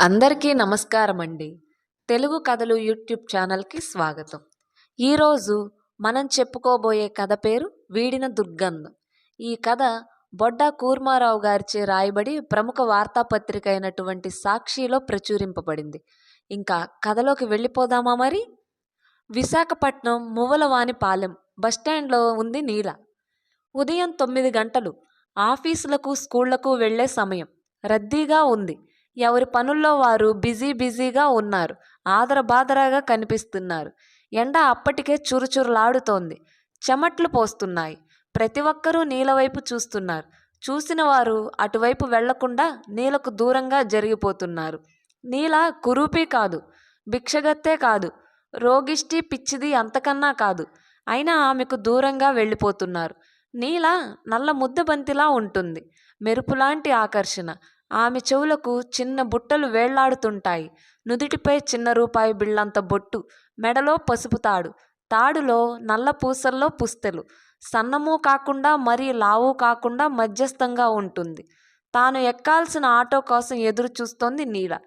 అందరికీ నమస్కారం అండి తెలుగు కథలు యూట్యూబ్ ఛానల్కి స్వాగతం. ఈరోజు మనం చెప్పుకోబోయే కథ పేరు వీడిన దుర్గంధం. ఈ కథ బొడ్డా కూర్మారావు గారిచే రాయబడి ప్రముఖ వార్తాపత్రిక అయినటువంటి సాక్షిలో ప్రచురింపబడింది. ఇంకా కథలోకి వెళ్ళిపోదామా మరి? విశాఖపట్నం మువ్వలవానిపాలెం బస్టాండ్లో ఉంది నీల. ఉదయం తొమ్మిది గంటలు ఆఫీసులకు స్కూళ్ళకు వెళ్ళే సమయం. రద్దీగా ఉంది. ఎవరి పనుల్లో వారు బిజీ బిజీగా ఉన్నారు. ఆదరబాదరాగా కనిపిస్తున్నారు. ఎండ అప్పటికే చురుచురులాడుతోంది. చెమట్లు పోస్తున్నాయి. ప్రతి ఒక్కరూ నీలవైపు చూస్తున్నారు. చూసిన వారు అటువైపు వెళ్ళకుండా నీలకు దూరంగా జరిగిపోతున్నారు. నీల కురూపీ కాదు భిక్షగత్తే కాదు రోగిష్టి పిచ్చిది అంతకన్నా కాదు. అయినా ఆమెకు దూరంగా వెళ్ళిపోతున్నారు. నీల నల్ల ముద్దబంతిలా ఉంటుంది. మెరుపులాంటి ఆకర్షణ. ఆమె చెవులకు చిన్న బుట్టలు వేళ్ళాడుతుంటాయి. నుదుటిపై చిన్న రూపాయి బిళ్ళంత బొట్టు. మెడలో పసుపు తాడు. తాడులో నల్ల పూసల్లో పుస్తెలు. సన్నము కాకుండా మరీ లావు కాకుండా మధ్యస్థంగా ఉంటుంది. తాను ఎక్కాల్సిన ఆటో కోసం ఎదురు చూస్తోంది నీల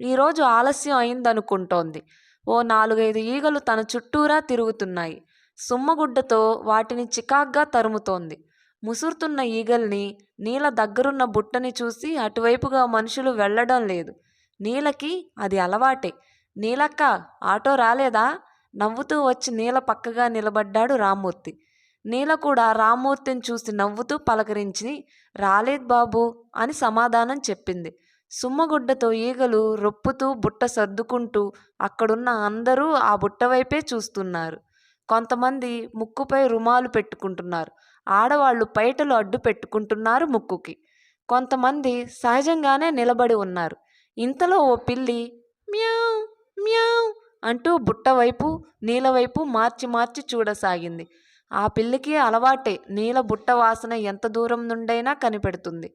ఈరోజు ఆలస్యం అయిందనుకుంటోంది. ఓ నాలుగైదు ఈగలు తన చుట్టూరా తిరుగుతున్నాయి. సుమ్మగుడ్డతో వాటిని చికాగ్గా తరుముతోంది. ముసురుతున్న ఈగల్ని నీల దగ్గరున్న బుట్టని చూసి అటువైపుగా మనుషులు వెళ్ళడం లేదు. నీలకి అది అలవాటే. నీలక్క ఆటో రాలేదా? నవ్వుతూ వచ్చి నీల పక్కగా నిలబడ్డాడు రామ్మూర్తి. నీల కూడా రామ్మూర్తిని చూసి నవ్వుతూ పలకరించి రాలేదు బాబు అని సమాధానం చెప్పింది. సుమ్మగుడ్డతో ఈగలు రొప్పుతూ బుట్ట సర్దుకుంటూ అక్కడున్న అందరూ ఆ బుట్ట వైపే చూస్తున్నారు. కొంతమంది ముక్కుపై రుమాలు పెట్టుకుంటున్నారు. ఆడవాళ్ళు పైటలు అడ్డు పెట్టుకుంటున్నారు ముక్కుకి. కొంతమంది సహజంగానే నిలబడి ఉన్నారు. ఇంతలో ఓ పిల్లి మ్యావ్ మ్యావ్ అంటూ బుట్ట వైపు మార్చి మార్చి చూడసాగింది. ఆ పిల్లికి అలవాటే నీల బుట్ట వాసన ఎంత దూరం నుండైనా కనిపెడుతుంది.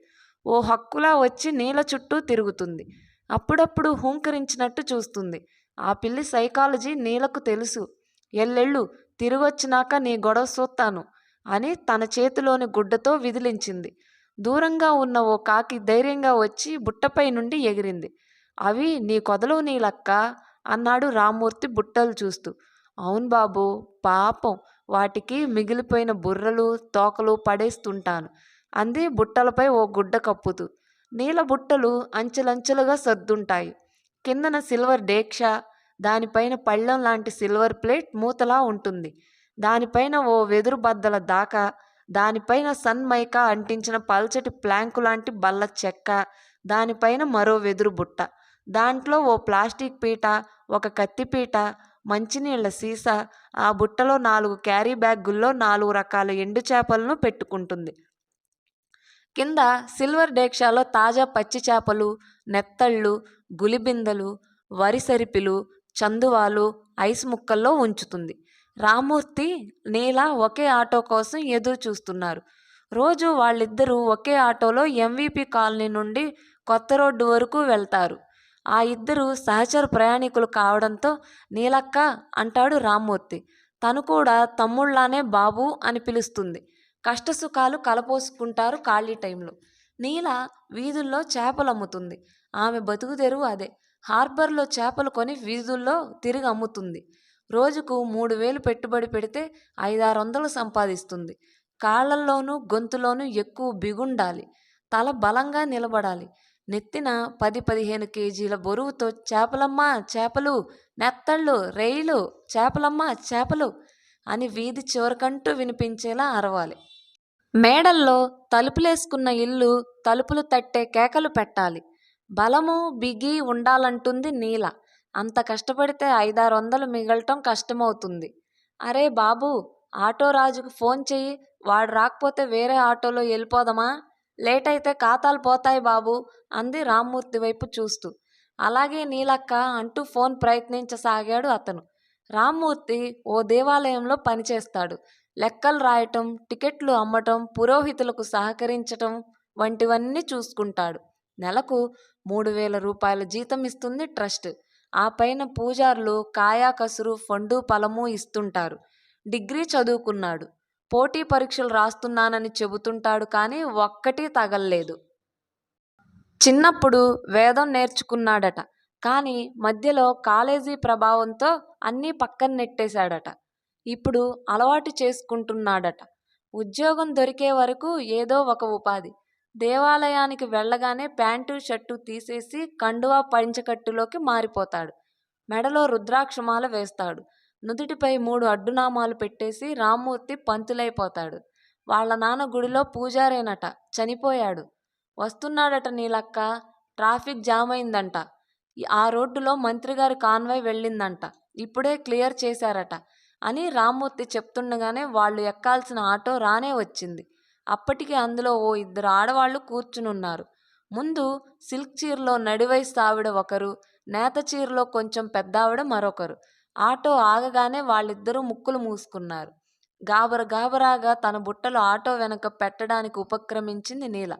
ఓ హక్కులా వచ్చి నీల చుట్టూ తిరుగుతుంది. అప్పుడప్పుడు హూంకరించినట్టు చూస్తుంది. ఆ పిల్లి సైకాలజీ నీలకు తెలుసు. ఎల్లెళ్ళు తిరిగొచ్చినాక నీ గొడవ చూస్తాను అని తన చేతిలోని గుడ్డతో విదిలించింది. దూరంగా ఉన్న ఓ కాకి ధైర్యంగా వచ్చి బుట్టపై నుండి ఎగిరింది. అవి నీ కొదలు నీ లక్క అన్నాడు రామ్మూర్తి బుట్టలు చూస్తూ. అవును బాబు పాపం. వాటికి మిగిలిపోయిన బుర్రలు తోకలు పడేస్తుంటాను అంది బుట్టలపై ఓ గుడ్డ కప్పుతూ. నీల బుట్టలు అంచెలంచెలుగా సర్దుంటాయి. కిందన సిల్వర్ డేక్ష దానిపైన పళ్ళెం లాంటి సిల్వర్ ప్లేట్ మూతలా ఉంటుంది. దానిపైన ఓ వెదురు బద్దల దాకా దానిపైన సన్ మైకా అంటించిన పల్చటి ప్లాంకు లాంటి బల్ల చెక్క దానిపైన మరో వెదురు బుట్ట. దాంట్లో ఓ ప్లాస్టిక్ పీట ఒక కత్తిపీట మంచినీళ్ళ సీసా ఆ బుట్టలో నాలుగు క్యారీ బ్యాగుల్లో నాలుగు రకాల ఎండు చేపలను పెట్టుకుంటుంది. కింద సిల్వర్ డేక్షాలో తాజా పచ్చి చేపలు నెత్తళ్ళు గులిబిందలు వరి సరిపిలు చందువాలు ఐస్ ముక్కల్లో ఉంచుతుంది. రామూర్తి నీల ఒకే ఆటో కోసం ఎదురు చూస్తున్నారు. రోజు వాళ్ళిద్దరూ ఒకే ఆటోలో ఎంవిపి కాలనీ నుండి కొత్త రోడ్డు వరకు వెళ్తారు. ఆ ఇద్దరు సహచర ప్రయాణికులు కావడంతో నీలక్క అంటాడు రామ్మూర్తి తను కూడా తమ్ముళ్ళానే బాబు అని పిలుస్తుంది. కష్టసుఖాలు కలపోసుకుంటారు ఖాళీ టైంలో. నీల వీధుల్లో చేపలు అమ్ముతుంది ఆమె బతుకు తెరువు అదే. హార్బర్లో చేపలు కొని వీధుల్లో తిరిగి అమ్ముతుంది రోజుకు మూడు వేలు పెట్టుబడి పెడితే ఐదారు వందలు సంపాదిస్తుంది. కాళ్ళల్లోనూ గొంతులోనూ ఎక్కువ బిగుండాలి. తల బలంగా నిలబడాలి. నెత్తిన పది పదిహేను కేజీల బరువుతో చేపలమ్మా చేపలు నెత్తళ్ళు రేయిలు చేపలమ్మా చేపలు అని వీధి చివరకంటూ వినిపించేలా అరవాలి. మేడల్లో తలుపులేసుకున్న ఇల్లు తలుపులు తట్టే కేకలు పెట్టాలి. బలము బిగి ఉండాలంటుంది నీల. అంత కష్టపడితే ఐదారు వందలు మిగలటం కష్టమవుతుంది. అరే బాబు ఆటో రాజుకు ఫోన్ చెయ్యి వాడు రాకపోతే వేరే ఆటోలో వెళ్ళిపోదామా లేట్ అయితే ఖాతాలు పోతాయి బాబు అంది రామ్మూర్తి వైపు చూస్తూ. అలాగే నీలక్క అంటూ ఫోన్ ప్రయత్నించసాగాడు అతను. రామ్మూర్తి ఓ దేవాలయంలో పనిచేస్తాడు. లెక్కలు రాయటం టికెట్లు అమ్మటం పురోహితులకు సహకరించటం వంటివన్నీ చూసుకుంటాడు. నెలకు మూడు వేల రూపాయల జీతం ఇస్తుంది ట్రస్ట్. ఆ పైన పూజారులు కాయా కసురు ఫండు ఫలము ఇస్తుంటారు. డిగ్రీ చదువుకున్నాడు. పోటీ పరీక్షలు రాస్తున్నానని చెబుతుంటాడు కానీ ఒక్కటి తగల్లేదు. చిన్నప్పుడు వేదం నేర్చుకున్నాడట. కానీ మధ్యలో కాలేజీ ప్రభావంతో అన్నీ పక్కన నెట్టేశాడట. ఇప్పుడు అలవాటు చేసుకుంటున్నాడట. ఉద్యోగం దొరికే వరకు ఏదో ఒక ఉపాధి. దేవాలయానికి వెళ్ళగానే ప్యాంటు షర్టు తీసేసి కండువా పంచకట్టులోకి మారిపోతాడు. మెడలో రుద్రాక్షమాల వేస్తాడు. నుదుటిపై మూడు అడ్డునామాలు పెట్టేసి రామ్మూర్తి పంతులైపోతాడు. వాళ్ళ నాన్న గుడిలో పూజారేనట చనిపోయాడు. వస్తున్నాడట నీలక్క ట్రాఫిక్ జామ్ అయిందంట ఆ రోడ్డులో మంత్రిగారి కాన్వాయ్ వెళ్ళిందంట. ఇప్పుడే క్లియర్ చేశారట అని రామ్మూర్తి చెప్తుండగానే వాళ్ళు ఎక్కాల్సిన ఆటో రానే వచ్చింది. అప్పటికి అందులో ఓ ఇద్దరు ఆడవాళ్ళు కూర్చునున్నారు. ముందు సిల్క్ చీరలో నడివయసు ఆవిడ ఒకరు నేత చీరలో కొంచెం పెద్ద ఆవిడ మరొకరు. ఆటో ఆగగానే వాళ్ళిద్దరూ ముక్కులు మూసుకున్నారు. గాబర గాబరాగా తన బుట్టలు ఆటో వెనక పెట్టడానికి ఉపక్రమించింది నీల.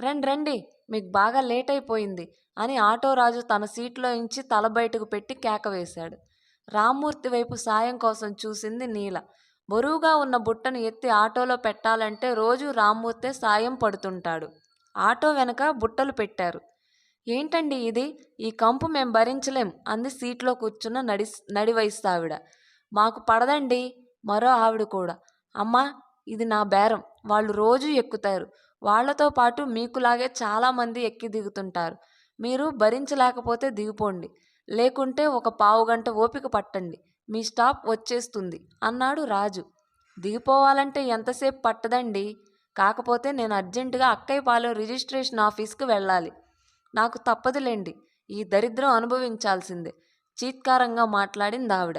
రండి రండి మీకు బాగా లేట్ అయిపోయింది అని ఆటో రాజు తన సీట్లో ఇంచి తల బయటకు పెట్టి కేక వేశాడు. రామ్మూర్తి వైపు సాయం కోసం చూసింది నీల. బరువుగా ఉన్న బుట్టను ఎత్తి ఆటోలో పెట్టాలంటే రోజు రామ్మూర్తే సాయం పడుతుంటాడు. ఆటో వెనక బుట్టలు పెట్టారు. ఏంటండి ఇది? ఈ కంపు మేం భరించలేం అంది సీట్లో కూర్చున్న నడి నడి ఆవిడ మాకు పడదండి మరో ఆవిడ కూడా. అమ్మా ఇది నా బేరం. వాళ్ళు రోజు ఎక్కుతారు. వాళ్ళతో పాటు మీకులాగే చాలామంది ఎక్కి దిగుతుంటారు. మీరు భరించలేకపోతే దిగిపోండి. లేకుంటే ఒక పావు గంట ఓపిక పట్టండి. మీ స్టాప్ వచ్చేస్తుంది. అన్నాడు రాజు. దిగిపోవాలంటే ఎంతసేపు పట్టదండి? కాకపోతే నేను అర్జెంటుగా అక్కయ్యపాలెం రిజిస్ట్రేషన్ ఆఫీస్కి వెళ్ళాలి. నాకు తప్పదులేండి. ఈ దరిద్రం అనుభవించాల్సిందే. చీత్కారంగా మాట్లాడింది ఆవిడ.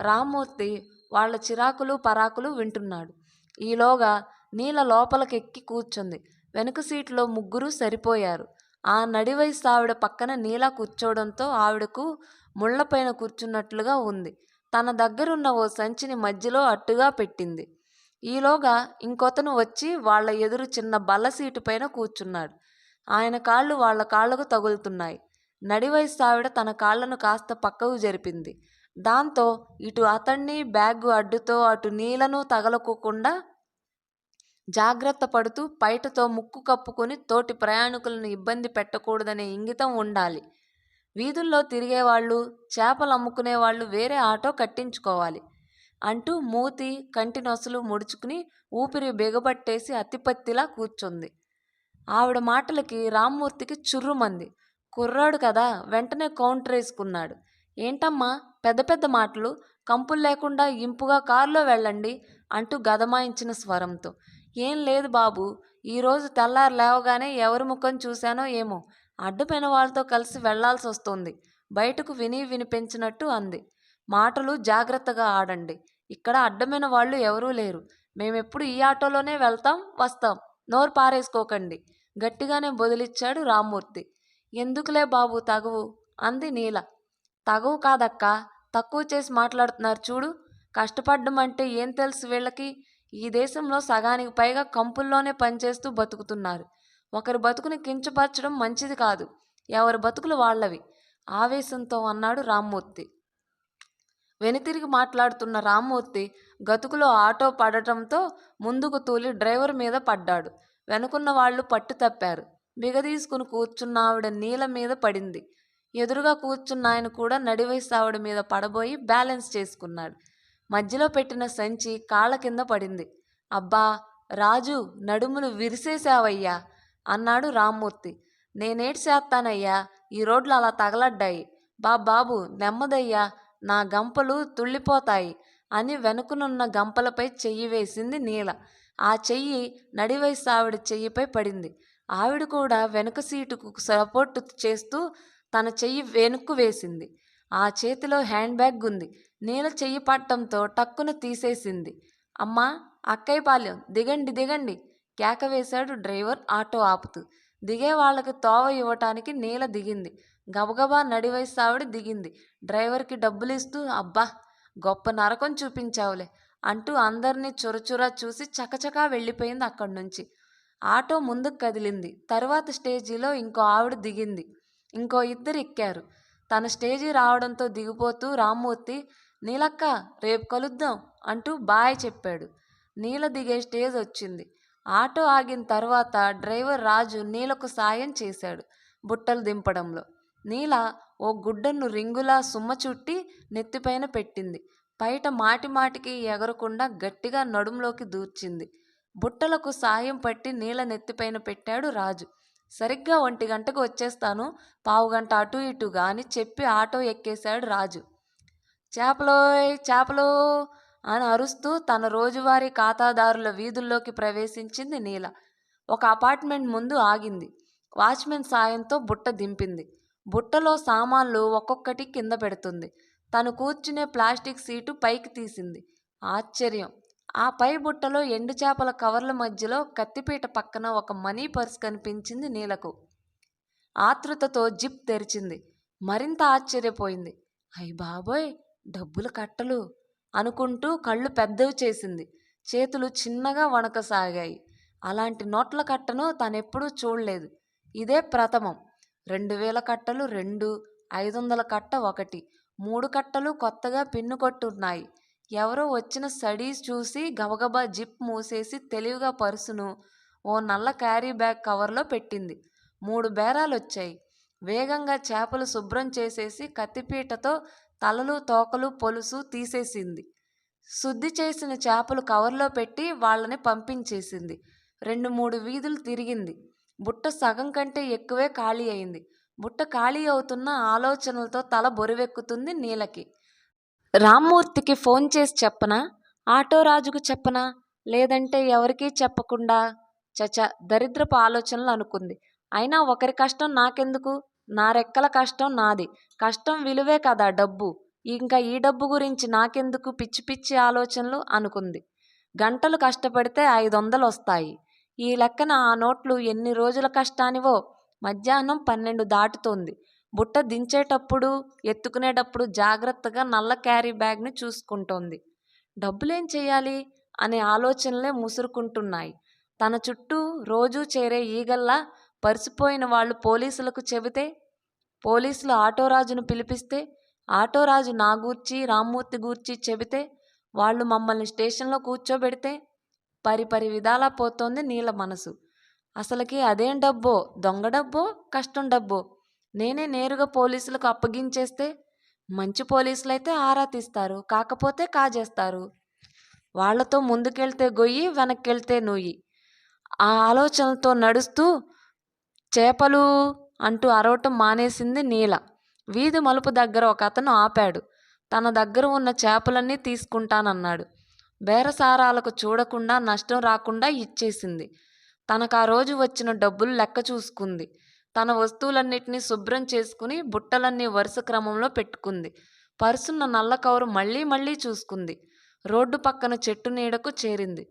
రామ్మూర్తి వాళ్ళ చిరాకులు పరాకులు వింటున్నాడు. ఈలోగా నీల లోపలికెక్కి కూర్చుంది. వెనుక సీట్లో ముగ్గురు సరిపోయారు. ఆ నడివయసు ఆవిడ పక్కన నీల కూర్చోవడంతో ఆవిడకు ముళ్ళపైన కూర్చున్నట్లుగా ఉంది. తన దగ్గరున్న ఓ సంచిని మధ్యలో అట్టుగా పెట్టింది. ఈలోగా ఇంకొతను వచ్చి వాళ్ళ ఎదురు చిన్న బల్ల సీటు పైన కూర్చున్నాడు. ఆయన కాళ్ళు వాళ్ళ కాళ్ళకు తగులుతున్నాయి. నడివయసు ఆవిడ తన కాళ్ళను కాస్త పక్కకు జరిపింది. దాంతో ఇటు అతన్ని బ్యాగు అడ్డుతో అటు నీళ్ళను తగలకోకుండా జాగ్రత్త పడుతూ పైటతో ముక్కు కప్పుకొని తోటి ప్రయాణికులను ఇబ్బంది పెట్టకూడదనే ఇంగితం ఉండాలి. వీధుల్లో తిరిగేవాళ్ళు చేపలు అమ్ముకునేవాళ్ళు వేరే ఆటో కట్టించుకోవాలి అంటూ మూతి కంటి నొసలు ముడుచుకుని ఊపిరి బిగబట్టేసి అతిపత్తిలా కూర్చుంది. ఆవిడ మాటలకి రామ్మూర్తికి చుర్రుమంది. కుర్రాడు కదా వెంటనే కౌంటర్ వేసుకున్నాడు. ఏంటమ్మా పెద్ద పెద్ద మాటలు కంపులు లేకుండా ఇంపుగా కారులో వెళ్ళండి అంటూ గదమాయించిన స్వరంతో. ఏం లేదు బాబు ఈరోజు తెల్లారు లేవగానే ఎవరి ముఖం చూశానో ఏమో అడ్డుపైన వాళ్ళతో కలిసి వెళ్ళాల్సి వస్తుంది. బయటకు విని వినిపించినట్టు అంది. మాటలు జాగ్రత్తగా ఆడండి. ఇక్కడ అడ్డమైన వాళ్ళు ఎవరూ లేరు. మేమెప్పుడు ఈ ఆటోలోనే వెళ్తాం వస్తాం. నోరు పారేసుకోకండి. గట్టిగానే బొదిలిచ్చాడు రామ్మూర్తి. ఎందుకులే బాబు తగువు? అంది నీల. తగువు కాదక్కా. తక్కువ చేసి మాట్లాడుతున్నారు చూడు. కష్టపడ్డం అంటే ఏం తెలుసు వీళ్ళకి? ఈ దేశంలో సగానికి పైగా కంపుల్లోనే పనిచేస్తూ బతుకుతున్నారు. ఒకరి బతుకుని కించపరచడం మంచిది కాదు. ఎవరి బతుకులు వాళ్ళవి? ఆవేశంతో అన్నాడు రామ్మూర్తి. వెనుతిరిగి మాట్లాడుతున్న రామ్మూర్తి గతుకులో ఆటో పడటంతో ముందుకు తూలి డ్రైవర్ మీద పడ్డాడు. వెనుకున్న వాళ్ళు పట్టు తప్పారు. బిగదీసుకుని కూర్చున్న ఆవిడ నీల మీద పడింది. ఎదురుగా కూర్చున్న ఆయన కూడా నడివయసు ఆవిడ మీద పడబోయి బ్యాలెన్స్ చేసుకున్నాడు. మధ్యలో పెట్టిన సంచి కాళ్ళ కింద పడింది. అబ్బా! రాజు నడుములు విరిసేసావయ్యా అన్నాడు రామ్మూర్తి. నేనేటి చేస్తానయ్యా? ఈ రోడ్లు అలా తగలడ్డాయి. బా బాబు నెమ్మదయ్యా నా గంపలు తుళ్ళిపోతాయి అని వెనుకనున్న గంపలపై చెయ్యి వేసింది నీల. ఆ చెయ్యి నడివయసు ఆవిడ చెయ్యిపై పడింది. ఆవిడ కూడా వెనుక సీటుకు సపోర్ట్ చేస్తూ తన చెయ్యి వెనుక్కు వేసింది. ఆ చేతిలో హ్యాండ్ బ్యాగ్ ఉంది. నీల చెయ్యి పట్టడంతో టక్కున తీసేసింది. అమ్మా అక్కయ్య పాలెం దిగండి దిగండి. కేక వేశాడు డ్రైవర్ ఆటో ఆపుతూ. దిగే వాళ్ళకి తోవ ఇవ్వటానికి నీల దిగింది. గబగబా నడివయసావిడి ఆవిడ దిగింది. డ్రైవర్కి డబ్బులు ఇస్తూ అబ్బా గొప్ప నరకం చూపించావులే అంటూ అందరినీ చురచురా చూసి చకచకా వెళ్ళిపోయింది అక్కడి నుంచి ఆటో ముందుకు కదిలింది. తరువాత స్టేజీలో ఇంకో ఆవిడ దిగింది. ఇంకో ఇద్దరు ఎక్కారు. తన స్టేజీ రావడంతో దిగిపోతూ రామ్మూర్తి నీలక్క రేపు కలుద్దాం అంటూ బాయ్ చెప్పాడు. నీల దిగే స్టేజ్ వచ్చింది. ఆటో ఆగిన తర్వాత డ్రైవర్ రాజు నీలకు సాయం చేశాడు బుట్టలు దింపడంలో. నీల ఓ గుడ్డను రింగులా సుమ్మ చుట్టి నెత్తిపైన పెట్టింది. పైట మాటి మాటికి ఎగరకుండా గట్టిగా నడుంలోకి దూర్చింది. బుట్టలకు సాయం పట్టి నీల నెత్తిపైన పెట్టాడు రాజు. సరిగ్గా ఒంటి గంటకు వచ్చేస్తాను పావుగంట అటు ఇటు గాని చెప్పి ఆటో ఎక్కేశాడు రాజు. చేపలోయ్ చేపలో అని అరుస్తూ తన రోజువారీ ఖాతాదారుల వీధుల్లోకి ప్రవేశించింది నీల. ఒక అపార్ట్మెంట్ ముందు ఆగింది. వాచ్మెన్ సాయంతో బుట్ట దింపింది. బుట్టలో సామాన్లు ఒక్కొక్కటి కింద పెడుతుంది. తను కూర్చునే ప్లాస్టిక్ సీటు పైకి తీసింది. ఆశ్చర్యం! ఆ పై బుట్టలో ఎండు చేపల కవర్ల మధ్యలో కత్తిపీట పక్కన ఒక మనీ పర్స్ కనిపించింది నీలకు. ఆతృతతో జిప్ తెరిచింది. మరింత ఆశ్చర్యపోయింది. అయ్యి బాబోయ్! డబ్బులు కట్టలు. అనుకుంటూ కళ్ళు పెద్దవి చేసింది. చేతులు చిన్నగా వణకసాగాయి. అలాంటి నోట్ల కట్టను తనెప్పుడూ చూడలేదు. ఇదే ప్రథమం. రెండు వేల కట్టలు రెండు ఐదు వందల కట్ట ఒకటి. మూడు కట్టలు కొత్తగా పిన్ను కొట్టున్నాయి. ఎవరో వచ్చిన స్టడీస్ చూసి గబగబా జిప్ మూసేసి తెలివిగా పర్సును ఓ నల్ల క్యారీ బ్యాగ్ కవర్లో పెట్టింది. మూడు బేరాలు వచ్చాయి వేగంగా చేపలు శుభ్రం చేసేసి కత్తిపీటతో తలలు తోకలు పొలుసు తీసేసింది. శుద్ధి చేసిన చేపలు కవర్లో పెట్టి వాళ్ళని పంపించేసింది. రెండు మూడు వీధులు తిరిగింది. బుట్ట సగం కంటే ఎక్కువే ఖాళీ అయింది. బుట్ట ఖాళీ అవుతున్న ఆలోచనలతో తల బొరువెక్కుతుంది నీలకి. రామ్మూర్తికి ఫోన్ చేసి చెప్పనా? ఆటో రాజుకు చెప్పనా? లేదంటే ఎవరికీ చెప్పకుండా? చచ దరిద్రపు ఆలోచనలు అనుకుంది. అయినా ఒకరి కష్టం నాకెందుకు? నా రెక్కల కష్టం నాది. కష్టం విలువే కదా డబ్బు. ఇంకా ఈ డబ్బు గురించి నాకెందుకు పిచ్చి పిచ్చి ఆలోచనలు అనుకుంది. గంటలు కష్టపడితే ఐదు వందలు వస్తాయి ఈ లెక్కన ఆ నోట్లు ఎన్ని రోజుల కష్టానివో మధ్యాహ్నం పన్నెండు దాటుతోంది. బుట్ట దించేటప్పుడు ఎత్తుకునేటప్పుడు జాగ్రత్తగా నల్ల క్యారీ బ్యాగ్ని చూసుకుంటోంది. డబ్బులేం చేయాలి అనే ఆలోచనలే ముసురుకుంటున్నాయి. తన చుట్టూ రోజూ చేరే ఈగల్లా పరిసిపోయిన వాళ్ళు పోలీసులకు చెబితే పోలీసులు ఆటోరాజును పిలిపిస్తే ఆటోరాజు నా గూర్చి రామ్మూర్తి గూర్చి చెబితే వాళ్ళు మమ్మల్ని స్టేషన్లో కూర్చోబెడితే పరి పరి విధాలా పోతోంది నీల మనసు. అసలుకి అదేం డబ్బో? దొంగ డబ్బో? కష్టం డబ్బో? నేనే నేరుగా పోలీసులకు అప్పగించేస్తే మంచి పోలీసులు అయితే ఆరా తీస్తారు కాకపోతే కాజేస్తారు. వాళ్ళతో ముందుకెళ్తే గొయ్యి వెనక్కెళ్తే నొయ్యి ఆ ఆలోచనలతో నడుస్తూ చేపలు అంటూ అరవటం మానేసింది నీల. వీధి మలుపు దగ్గర ఒక అతను ఆపాడు. తన దగ్గర ఉన్న చేపలన్నీ తీసుకుంటానన్నాడు. బేరసారాలకు చూడకుండా నష్టం రాకుండా ఇచ్చేసింది. తనకు ఆ రోజు వచ్చిన డబ్బులు లెక్క చూసుకుంది. తన వస్తువులన్నిటినీ శుభ్రం చేసుకుని బుట్టలన్నీ వరుస క్రమంలో పెట్టుకుంది. పర్సున్న నల్ల కవరు మళ్ళీ మళ్ళీ చూసుకుంది. రోడ్డు పక్కన చెట్టు నీడకు చేరింది.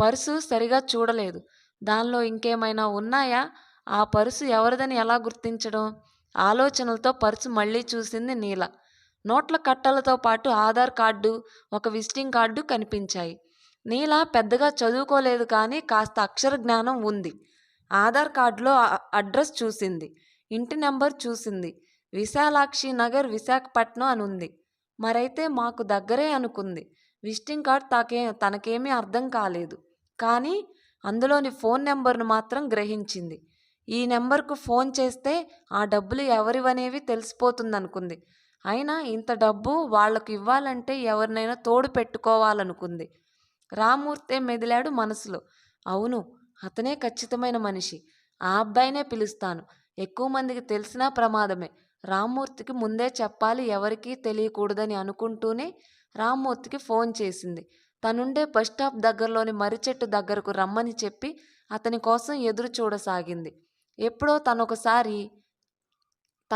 పర్సు సరిగా చూడలేదు. దానిలో ఇంకేమైనా ఉన్నాయా? ఆ పర్సు ఎవరిదని ఎలా గుర్తించడం? ఆలోచనలతో పర్సు మళ్ళీ చూసింది నీల. నోట్ల కట్టలతో పాటు ఆధార్ కార్డు ఒక విజిటింగ్ కార్డు కనిపించాయి. నీల పెద్దగా చదువుకోలేదు కానీ కాస్త అక్షర జ్ఞానం ఉంది. ఆధార్ కార్డులో అడ్రస్ చూసింది. ఇంటి నెంబర్ చూసింది. విశాలాక్షి నగర్ విశాఖపట్నం అని ఉంది. మరైతే మాకు దగ్గరే అనుకుంది. విజిటింగ్ కార్డ్ తాకే తనకేమీ అర్థం కాలేదు. కానీ అందులోని ఫోన్ నెంబర్ను మాత్రం గ్రహించింది. ఈ నెంబర్కు ఫోన్ చేస్తే ఆ డబ్బులు ఎవరివనేవి తెలిసిపోతుందనుకుంది. అయినా ఇంత డబ్బు వాళ్ళకు ఇవ్వాలంటే ఎవరినైనా తోడు పెట్టుకోవాలనుకుంది. రామూర్తే మెదిలాడు మనసులో. అవును అతనే ఖచ్చితమైన మనిషి. ఆ అబ్బాయినే పిలుస్తాను. ఎక్కువ మందికి తెలిసినా ప్రమాదమే. రామ్మూర్తికి ముందే చెప్పాలి ఎవరికీ తెలియకూడదని అనుకుంటూనే రామ్మూర్తికి ఫోన్ చేసింది. తనుండే బస్ స్టాప్ దగ్గరలోని మర్రిచెట్టు దగ్గరకు రమ్మని చెప్పి అతని కోసం ఎదురు చూడసాగింది. ఎప్పుడో తనొకసారి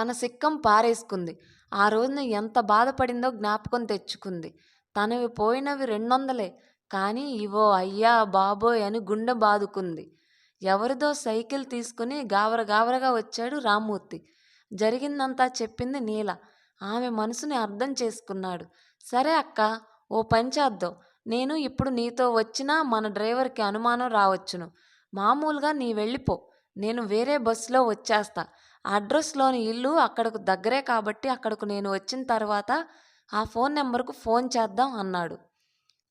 తన సిక్కం పారేసుకుంది. ఆ రోజున ఎంత బాధపడిందో జ్ఞాపకం తెచ్చుకుంది. తనవి పోయినవి రెండొందలే. కానీ ఇవో అయ్యా బాబోయ్ అని గుండె బాదుకుంది. ఎవరిదో సైకిల్ తీసుకుని గావర గావరగా వచ్చాడు రామ్మూర్తి. జరిగిందంతా చెప్పింది నీల. ఆమె మనసుని అర్థం చేసుకున్నాడు. సరే అక్క ఓ పని చేద్దాం. నేను ఇప్పుడు నీతో వచ్చినా మన డ్రైవర్కి అనుమానం రావచ్చును. మామూలుగా నీ వెళ్ళిపో. నేను వేరే బస్సులో వచ్చేస్తా. అడ్రస్లోని ఇల్లు అక్కడకు దగ్గరే కాబట్టి అక్కడకు నేను వచ్చిన తర్వాత ఆ ఫోన్ నెంబర్కు ఫోన్ చేద్దాం అన్నాడు.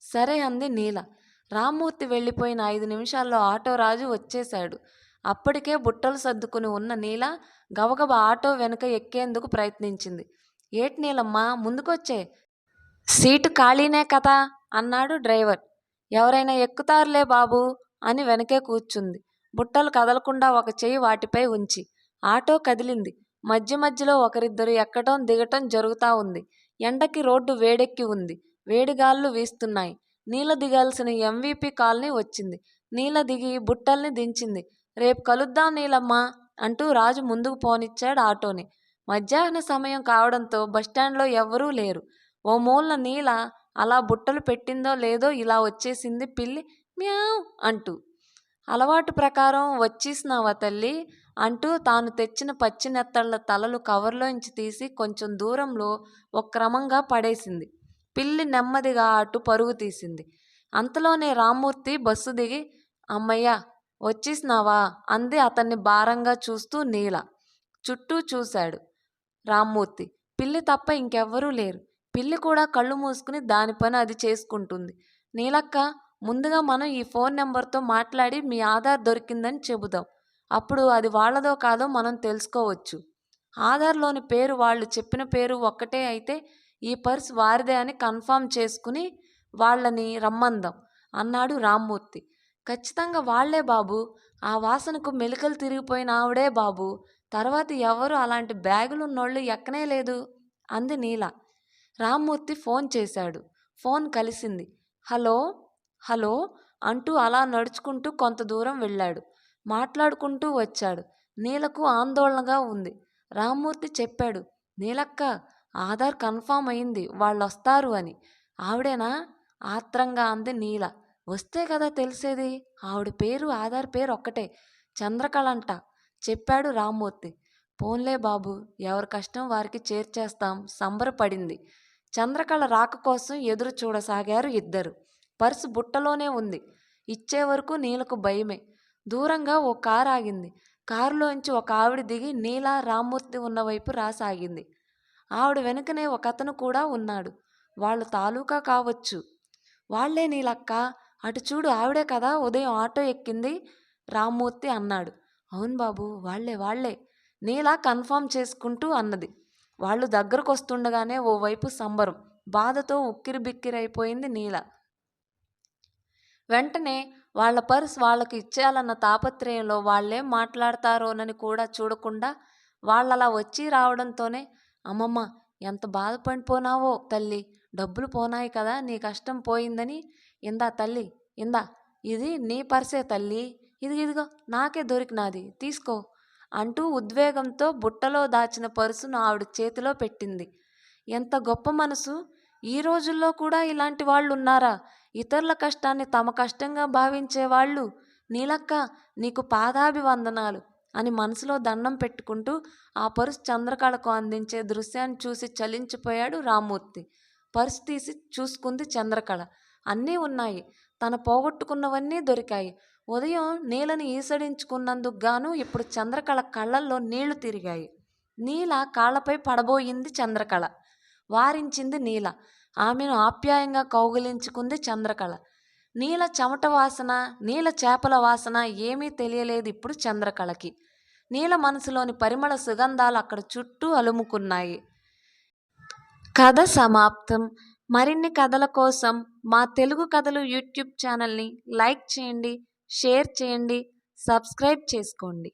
సరే అంది నీల. రామ్మూర్తి వెళ్ళిపోయిన ఐదు నిమిషాల్లో ఆటో రాజు వచ్చేశాడు. అప్పటికే బుట్టలు సర్దుకుని ఉన్న నీల గబగబా ఆటో వెనుక ఎక్కేందుకు ప్రయత్నించింది. ఏటి నీలమ్మా ముందుకొచ్చే? సీటు ఖాళీనే కదా అన్నాడు డ్రైవర్. ఎవరైనా ఎక్కుతారులే బాబు అని వెనకే కూర్చుంది. బుట్టలు కదలకుండా ఒక చెయ్యి వాటిపై ఉంచి. ఆటో కదిలింది. మధ్య మధ్యలో ఒకరిద్దరు ఎక్కటం దిగటం జరుగుతూ ఉంది. ఎండకి రోడ్డు వేడెక్కి ఉంది. వేడిగాళ్ళు వీస్తున్నాయి. నీళ్ళ దిగాల్సిన ఎంవీపీ కాలనీ వచ్చింది. నీళ్ళ దిగి బుట్టల్ని దించింది. రేపు కలుద్దాం నీలమ్మా అంటూ రాజు ముందుకు పోనిచ్చాడు ఆటోని. మధ్యాహ్న సమయం కావడంతో బస్టాండ్లో ఎవ్వరూ లేరు. ఓ మూలన నీల అలా బుట్టలు పెట్టిందో లేదో ఇలా వచ్చేసింది పిల్లి. మ్యావ్ అంటూ. అలవాటు ప్రకారం వచ్చేసినావా తల్లి? అంటూ తాను తెచ్చిన పచ్చి నెత్తళ్ళ తలలు కవర్లోంచి తీసి కొంచెం దూరంలో ఒక క్రమంగా పడేసింది. పిల్లి నెమ్మదిగా అటు పరుగు తీసింది. అంతలోనే రామ్మూర్తి బస్సు దిగి అమ్మయ్య వచ్చేసినావా? అంది అతన్ని భారంగా చూస్తూ నీల. చుట్టూ చూశాడు రామ్మూర్తి. పిల్లి తప్ప ఇంకెవ్వరూ లేరు. పిల్లి కూడా కళ్ళు మూసుకుని దాని పని అది చేసుకుంటుంది. నీలక్క ముందుగా మనం ఈ ఫోన్ నెంబర్తో మాట్లాడి మీ ఆధార్ దొరికిందని చెబుదాం. అప్పుడు అది వాళ్ళదో కాదో మనం తెలుసుకోవచ్చు. ఆధార్లోని పేరు వాళ్ళు చెప్పిన పేరు ఒక్కటే అయితే ఈ పర్స్ వారిదే అని కన్ఫామ్ చేసుకుని వాళ్ళని రమ్మందాం అన్నాడు రామ్మూర్తి. ఖచ్చితంగా వాళ్ళే బాబు. ఆ వాసనకు మెలికలు తిరిగిపోయిన ఆవిడే బాబు. తర్వాత ఎవరు అలాంటి బ్యాగులు ఉన్నోళ్ళు ఎక్కనే లేదు అంది నీల. రామ్మూర్తి ఫోన్ చేశాడు. ఫోన్ కలిసింది. హలో? హలో అంటూ అలా నడుచుకుంటూ కొంత దూరం వెళ్ళాడు. మాట్లాడుకుంటూ వచ్చాడు. నీలకు ఆందోళనగా ఉంది. రామ్మూర్తి చెప్పాడు. నీలక్క ఆధార్ కన్ఫామ్ అయింది. వాళ్ళు వస్తారు అని. ఆవిడేనా? ఆత్రంగా అంది నీల. వస్తే కదా తెలిసేది? ఆవిడ పేరు ఆధార్ పేరు ఒక్కటే. చంద్రకళంట చెప్పాడు రామ్మూర్తి. పోన్లే బాబు ఎవరి కష్టం వారికి చేర్చేస్తాం. సంబరపడింది. చంద్రకళ రాక కోసం ఎదురు చూడసాగారు ఇద్దరు. పర్సు బుట్టలోనే ఉంది. ఇచ్చే వరకు నీలకు భయమే. దూరంగా ఓ కారు ఆగింది. కారులోంచి ఒక ఆవిడ దిగి నీల రామ్మూర్తి ఉన్న వైపు రాసాగింది. ఆవిడ వెనుకనే ఒక అతను కూడా ఉన్నాడు. వాళ్ళు తాలూకా కావచ్చు. వాళ్ళే నీలక్క అటు చూడు ఆవిడే కదా ఉదయం ఆటో ఎక్కింది రామ్మూర్తి అన్నాడు. అవును బాబు వాళ్ళే వాళ్ళే. నీల కన్ఫర్మ్ చేసుకుంటూ అన్నది. వాళ్ళు దగ్గరకు వస్తుండగానే ఓవైపు సంబరం బాధతో ఉక్కిరి బిక్కిరైపోయింది నీల. వెంటనే వాళ్ళ పర్స్ వాళ్ళకి ఇచ్చేయాలన్న తాపత్రయంలో వాళ్ళేం మాట్లాడతారోనని కూడా చూడకుండా వాళ్ళలా వచ్చి రావడంతోనే అమ్మమ్మ ఎంత బాధపడిపోనావో తల్లి డబ్బులు పోనాయి కదా నీ కష్టం పోయిందని. ఇందా తల్లి ఇందా ఇది నీ పర్సే తల్లి. ఇది ఇదిగో నాకే దొరికినాది తీసుకో అంటూ ఉద్వేగంతో బుట్టలో దాచిన పర్సును ఆవిడ చేతిలో పెట్టింది. ఎంత గొప్ప మనసు! ఈ రోజుల్లో కూడా ఇలాంటి వాళ్ళు ఉన్నారా ఇతరుల కష్టాన్ని తమ కష్టంగా భావించే వాళ్ళు నీలక్క నీకు పాదాభివందనాలు అని మనసులో దండం పెట్టుకుంటూ ఆ పర్సు చంద్రకళకు అందించే దృశ్యాన్ని చూసి చలించిపోయాడు రామ్మూర్తి. పర్సు తీసి చూసుకుంది చంద్రకళ. అన్నీ ఉన్నాయి. తన పోగొట్టుకున్నవన్నీ దొరికాయి. ఉదయం నీళ్ళని ఈసడించుకున్నందుకు గాను ఇప్పుడు చంద్రకళ కళ్ళల్లో నీళ్ళు తిరిగాయి. నీల కాళ్ళపై పడబోయింది చంద్రకళ. వారించింది నీల. ఆమెను ఆప్యాయంగా కౌగిలించుకుంది చంద్రకళ. నీల చెమట వాసన నీల చేపల వాసన ఏమీ తెలియలేదు ఇప్పుడు చంద్రకళకి. నీల మనసులోని పరిమళ సుగంధాలు అక్కడ చుట్టూ అలుముకున్నాయి. కథ సమాప్తం. మరిన్ని కథల కోసం మా తెలుగు కథలు యూట్యూబ్ ఛానల్ని లైక్ చేయండి షేర్ చేయండి సబ్స్క్రైబ్ చేసుకోండి.